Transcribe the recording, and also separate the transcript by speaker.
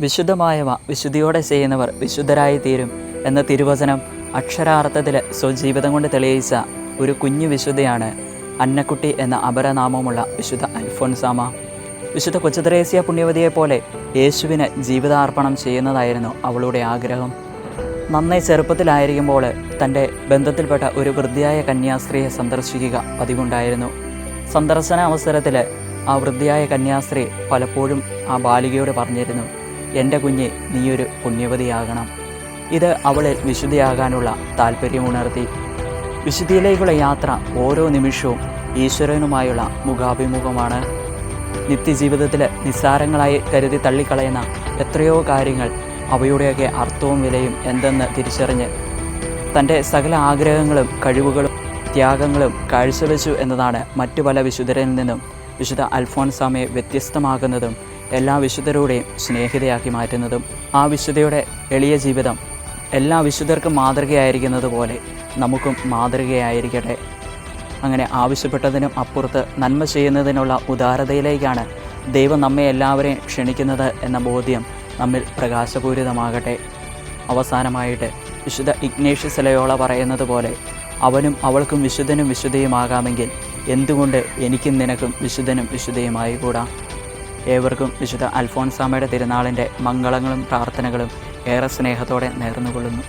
Speaker 1: വിശുദ്ധമായവ വിശുദ്ധിയോടെ ചെയ്യുന്നവർ വിശുദ്ധരായി തീരും എന്ന തിരുവചനം അക്ഷരാർത്ഥത്തിൽ സ്വജീവിതം കൊണ്ട് തെളിയിച്ച ഒരു കുഞ്ഞു വിശുദ്ധയാണ് അന്നക്കുട്ടി എന്ന അപരനാമമുള്ള വിശുദ്ധ അൽഫോൻസാമ. വിശുദ്ധ കൊച്ചുത്രേസ്യ പുണ്യവതിയെ പോലെ യേശുവിന് ജീവിതാർപ്പണം ചെയ്യുന്നതായിരുന്നു അവളുടെ ആഗ്രഹം. നന്നായി ചെറുപ്പത്തിലായിരിക്കുമ്പോൾ തന്റെ ബന്ധത്തിൽപ്പെട്ട ഒരു വൃദ്ധിയായ കന്യാസ്ത്രീയെ സന്ദർശിക്കുക പതിവുണ്ടായിരുന്നു. സന്ദർശന അവസരത്തിൽ ആ വൃദ്ധിയായ കന്യാസ്ത്രീ പലപ്പോഴും ആ ബാലികയോട് പറഞ്ഞിരുന്നു എന്റെ കുഞ്ഞെ നീയൊരു പുണ്യവതിയാകണം. ഇത് അവളിൽ വിശുദ്ധിയാകാനുള്ള താല്പര്യമുണർത്തി വിശുദ്ധിയിലേക്കുള്ള യാത്ര ഓരോ നിമിഷവും ഈശ്വരനുമായുള്ള മുഖാഭിമുഖമാണ്. നിത്യജീവിതത്തിൽ നിസ്സാരങ്ങളായി കരുതി തള്ളിക്കളയുന്ന എത്രയോ കാര്യങ്ങൾ അവയുടെയൊക്കെ അർത്ഥവും വിലയും എന്തെന്ന് തിരിച്ചറിഞ്ഞ് തന്റെ സകല ആഗ്രഹങ്ങളും കഴിവുകളും ത്യാഗങ്ങളും കാഴ്ചവെച്ചു എന്നതാണ് മറ്റു പല വിശുദ്ധരിൽ നിന്നും വിശുദ്ധ അൽഫോൻസാമയെ വ്യത്യസ്തമാകുന്നതും എല്ലാ വിശുദ്ധരോടെയും സ്നേഹിതയാക്കി മാറ്റുന്നതും ആ വിശുദ്ധയുടെ എളിയ ജീവിതം എല്ലാ വിശുദ്ധർക്കും മാതൃകയായിരിക്കുന്നത് പോലെ നമുക്കും മാതൃകയായിരിക്കട്ടെ. അങ്ങനെ ആവശ്യപ്പെട്ടതിനും അപ്പുറത്ത് നന്മ ചെയ്യുന്നതിനുള്ള ഉദാരതയിലേക്കാണ് ദൈവം നമ്മെ എല്ലാവരെയും ക്ഷണിക്കുന്നത് എന്ന ബോധ്യം നമ്മിൽ പ്രകാശപൂരിതമാകട്ടെ. അവസാനമായിട്ട് വിശുദ്ധ ഇഗ്നേഷ്യസ് ലയോള പറയുന്നത് പോലെ അവനും അവൾക്കും വിശുദ്ധനും വിശുദ്ധയുമാകാമെങ്കിൽ എന്തുകൊണ്ട് എനിക്കും നിനക്കും വിശുദ്ധനും വിശുദ്ധയുമായി കൂടാ ഏവർക്കും വിശുദ്ധ അൽഫോൻസാമയുടെ തിരുനാളിന്റെ മംഗളങ്ങളും പ്രാർത്ഥനകളും ഏറെ സ്നേഹത്തോടെ നേർന്നുകൊള്ളുന്നു.